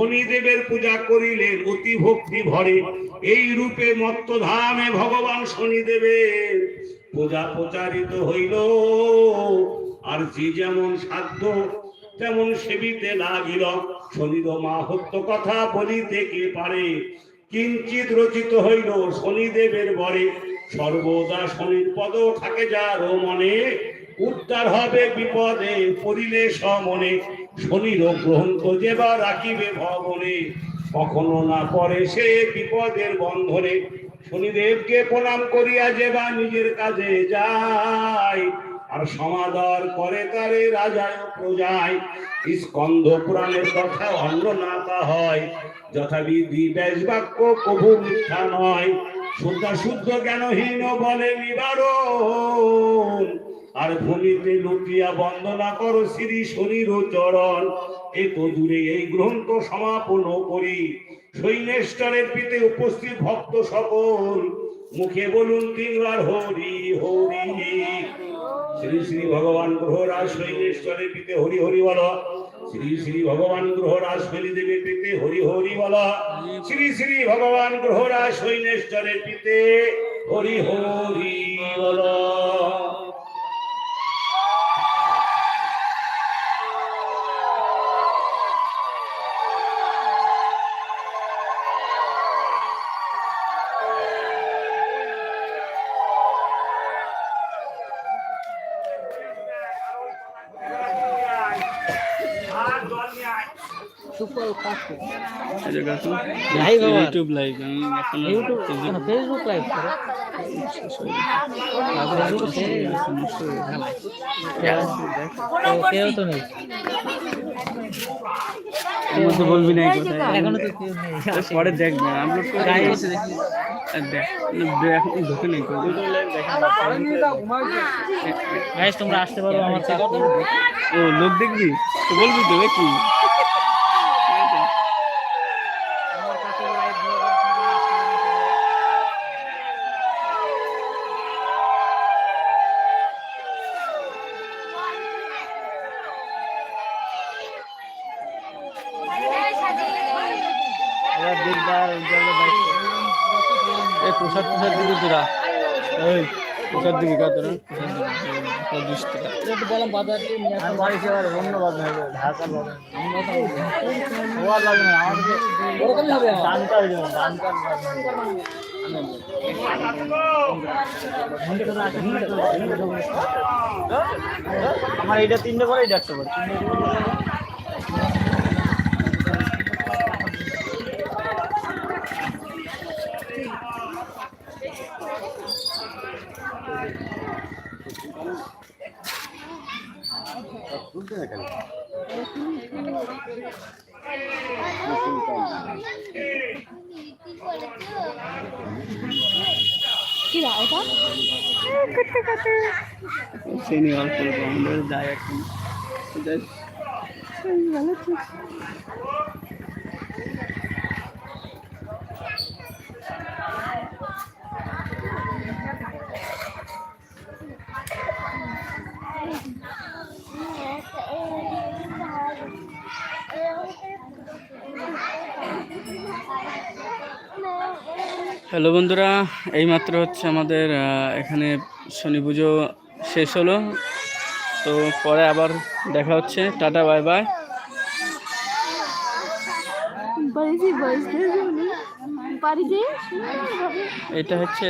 শনিদেবের পূজা করিলেন অতি ভক্তি ভরে। এই রূপে মত্তধামে ভগবান শনিদেবের পূজা প্রচারিত হইল। আর যে যেমন সাধ্য, তেমন সেবিতে লাগিল। শনির মাহাত্ম কথা বলিতে কে পারে? কিঞ্চিত রচিত হইল শনিদেবের বরে। সর্বদা শনির পদ থাকে যার মনে, উদ্ধার হবে বিপদে, পড়িলে সমনে। শনির গ্রহণ যেবা রাখিবে ভবনে কখনো না পরে সে বিপদের বন্ধনে। শনিদেবকে প্রণাম করিয়া যেবা নিজের কাজে যায়, আর সমাদর করে তারে রাজায় প্রজায়। স্কন্ধ পুরাণের কথা অন্য নাতা হয়, যথাবিধি ব্যাস বাক্য কভু মিথ্যা নয়। শুদ্ধ শুদ্ধ জ্ঞানহীন বলে নিবারণ। আর ভূমিতে লুটিয়া বন্দনা করো শ্রী শরীর ও চরণ। এ দূরে এই গ্রন্থ সমাপন করি। সৈন্যেশ্বরের পিতে উপস্থিত ভক্ত সকল। মুখে বলুন তিনবার হরি হরি। শ্রী শ্রী ভগবান গ্রহরাজ সৈন্যেশ্বরের পিতে হরি হরি বল। শ্রী শ্রী ভগবান গ্রহরাজ ফেলি দেবীর পিতে হরি হরি বল। শ্রী শ্রী ভগবান গ্রহরাজ সৈন্যেশ্বরের পিতে হরি হরি বল। এই যে কাকু Live ইউটিউব লাইভ আমি ইউটিউব ফেসবুক লাইভ কেউ তো নেই। মধ্যে বলবি না এখনও তো কেউ নেই। পরে দেখবে আপলোড করে গায়ে এসে দেখি। তোমরা আসতে পারো আমার ও লোক দেখবি? তো বলবি তো কি এই প্রসাদ প্রসাদ দিবি তোরা? এই প্রসাদ দিবি কা তোরা প্রসাদ দিস একটু বললাম বাজার লাগবে না ওরকমই হবে। আমার এইটা তিনটে পরে। এইটা একটা পরে সেই অল্প অল্প আমাদের এখন যাই হ্যালো বন্ধুরা এইমাত্র হচ্ছে আমাদের এখানে শনি পুজো শেষ হলো। তো পরে আবার দেখা হচ্ছে। Tata bye bye. এটা হচ্ছে